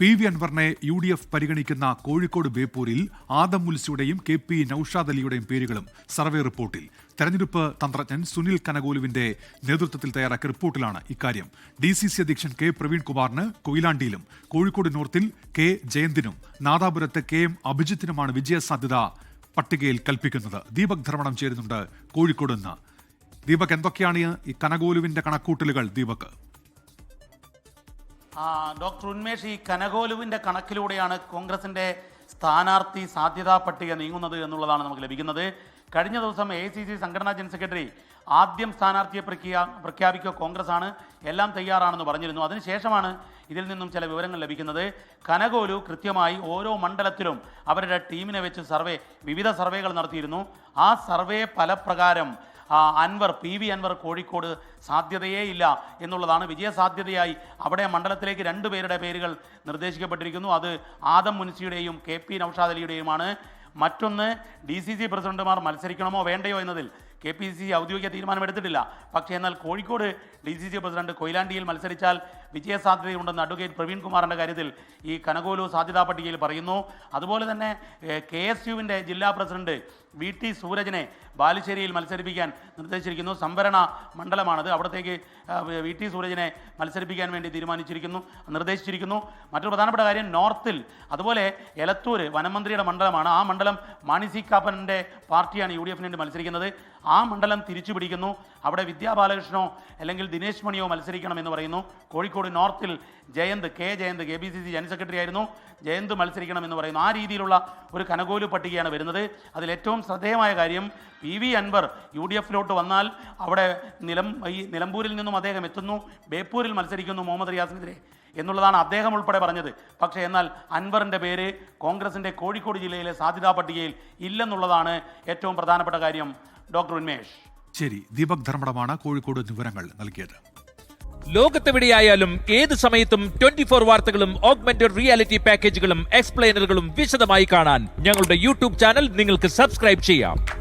P V അൻവറിനെ U D F പരിഗണിക്കുന്ന കോഴിക്കോട് ബേപ്പൂരിൽ ആദം മുൽസിയുടെയും കെ പി നൌഷാദ് അലിയുടെയും പേരുകളും സർവേ റിപ്പോർട്ടിൽ. തെരഞ്ഞെടുപ്പ് തന്ത്രജ്ഞൻ സുനിൽ കനകോലുവിന്റെ നേതൃത്വത്തിൽ തയ്യാറാക്കിയ റിപ്പോർട്ടിലാണ് ഇക്കാര്യം. ഡി സി സി അധ്യക്ഷൻ കെ പ്രവീൺകുമാറിന് കൊയിലാണ്ടിയിലും കോഴിക്കോട് നോർത്തിൽ കെ ജയന്തിനും നാദാപുരത്ത് കെ എം അഭിജിത്തിനുമാണ് വിജയസാധ്യത പട്ടികയിൽ കൽപ്പിക്കുന്നത്. ദീപക് ധർമ്മണം ചേരുന്നുണ്ട് കോഴിക്കോട് നിന്ന്. ദീപക് എന്തൊക്കെയാണ് ഈ കനകോലുവിന്റെ കണക്കൂട്ടലുകൾ ദീപക്. ഡോക്ടർ ഉന്മേഷ് ഈ കനകോലുവിന്റെ കണക്കിലൂടെയാണ് കോൺഗ്രസിന്റെ സ്ഥാനാർത്ഥി സാധ്യതാ പട്ടിക നീങ്ങുന്നത് എന്നുള്ളതാണ് നമുക്ക് ലഭിക്കുന്നത്. കഴിഞ്ഞ ദിവസം എ സി സി സംഘടനാ ജനറൽ സെക്രട്ടറി ആദ്യം സ്ഥാനാർത്ഥിയെ പ്രഖ്യാ പ്രഖ്യാപിക്കുക കോൺഗ്രസ് ആണ് എല്ലാം തയ്യാറാണെന്ന് പറഞ്ഞിരുന്നു. അതിനുശേഷമാണ് ഇതിൽ നിന്നും ചില വിവരങ്ങൾ ലഭിക്കുന്നത്. കനകോലു കൃത്യമായി ഓരോ മണ്ഡലത്തിലും അവരുടെ ടീമിനെ വെച്ച് സർവേ വിവിധ സർവേകൾ നടത്തിയിരുന്നു. ആ സർവേ ഫലപ്രകാരം അൻവർ പി വി അൻവർ കോഴിക്കോട് സാധ്യതയേ ഇല്ല എന്നുള്ളതാണ് വിജയസാധ്യതയായി. അവിടെ മണ്ഡലത്തിലേക്ക് രണ്ട് പേരുടെ പേരുകൾ നിർദ്ദേശിക്കപ്പെട്ടിരിക്കുന്നു. അത് ആദം മുൻസിയുടെയും കെ പി നൌഷാദ് അലിയുടെയുമാണ്. മറ്റൊന്ന് ഡി സി സി പ്രസിഡന്റുമാർ മത്സരിക്കണമോ വേണ്ടയോ എന്നതിൽ കെ പി സി ഔദ്യോഗിക തീരുമാനമെടുത്തിട്ടില്ല പക്ഷേ എന്നാൽ Kozhikode D C C president കൊയിലാണ്ടിയിൽ മത്സരിച്ചാൽ വിജയസാധ്യതയുണ്ടെന്ന് അഡ്വക്കേറ്റ് പ്രവീൺ കുമാറിന്റെ കാര്യത്തിൽ ഈ കനകോലു സാധ്യതാ പട്ടികയിൽ പറയുന്നു. അതുപോലെ തന്നെ കെ എസ് യുവിന്റെ ജില്ലാ പ്രസിഡന്റ് വി ടി സൂരജിനെ ബാലുശ്ശേരിയിൽ മത്സരിപ്പിക്കാൻ നിർദ്ദേശിച്ചിരിക്കുന്നു. സംവരണ മണ്ഡലമാണത്. അവിടത്തേക്ക് വി ടി സൂരജിനെ മത്സരിപ്പിക്കാൻ വേണ്ടി തീരുമാനിച്ചിരിക്കുന്നു നിർദ്ദേശിച്ചിരിക്കുന്നു. മറ്റൊരു പ്രധാനപ്പെട്ട കാര്യം നോർത്തിൽ അതുപോലെ എലത്തൂർ വനമന്ത്രിയുടെ മണ്ഡലമാണ്. ആ മണ്ഡലം മാണി സി കാപ്പന്റെ പാർട്ടിയാണ് യു ഡി എഫിന് വേണ്ടി മത്സരിക്കുന്നത്. മണ്ഡലം തിരിച്ചു പിടിക്കുന്നു. അവിടെ വിദ്യാ അല്ലെങ്കിൽ ദിനേശ് മണിയോ മത്സരിക്കണം എന്ന് പറയുന്നു. Kozhikode നോർത്തിൽ Jayanth K Jayanth K B C C general secretary ആയിരുന്നു. ജയന്ത് മത്സരിക്കണം എന്ന് പറയുന്നു. ആ രീതിയിലുള്ള ഒരു കനകോലു പട്ടികയാണ് വരുന്നത്. അതിൽ ഏറ്റവും ശ്രദ്ധേയമായ കാര്യം P V Anwar U D എഫിലോട്ട് വന്നാൽ അവിടെ നിലം ഈ നിലമ്പൂരിൽ നിന്നും അദ്ദേഹം എത്തുന്നു. ബേപ്പൂരിൽ മത്സരിക്കുന്നു മുഹമ്മദ് റിയാസിനെതിരെ എന്നുള്ളതാണ് അദ്ദേഹം ഉൾപ്പെടെ പറഞ്ഞത്. പക്ഷേ എന്നാൽ അൻവറിന്റെ പേര് കോൺഗ്രസിന്റെ കോഴിക്കോട് ജില്ലയിലെ സാധ്യതാ പട്ടികയിൽ ഇല്ലെന്നുള്ളതാണ് ഏറ്റവും പ്രധാനപ്പെട്ട കാര്യം. ഡോക്ടർ ഉന്മേഷ്. ശരി ദീപക് ധർമ്മടമാണ് കോഴിക്കോട് വിവരങ്ങൾ നൽകിയത്. ലോകത്തെവിടെയായാലും ഏത് സമയത്തും ട്വന്റി ഫോർ വാർത്തകളും ഓഗ്മെന്റഡ് റിയാലിറ്റി പാക്കേജുകളും എക്സ്പ്ലെയിനറുകളും വിശദമായി കാണാൻ ഞങ്ങളുടെ യൂട്യൂബ് ചാനൽ നിങ്ങൾക്ക് സബ്സ്ക്രൈബ് ചെയ്യാം.